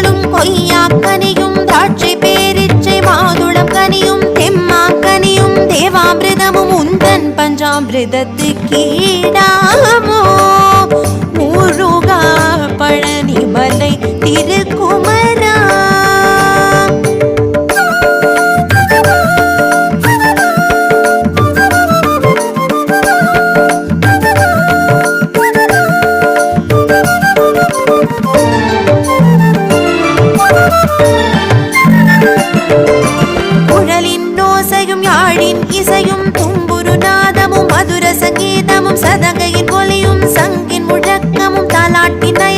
மாங்களும் கொய்யா கனியும் திராட்சை பேரிச்சை மாதுளம் கனியும் தெம்மா கனியும் தேவாமிரதமும் உந்தன் பஞ்சாமிரதத்து கீடாமோ முருகா பழனி மலை திருக்குமரா குழலின் ஓசையும் யாழின் இசையும் தும்புரு நாதமும் மதுர சங்கீதமும் சதங்கையின் ஒலியும் சங்கின் முழக்கமும் தாலாட்டினை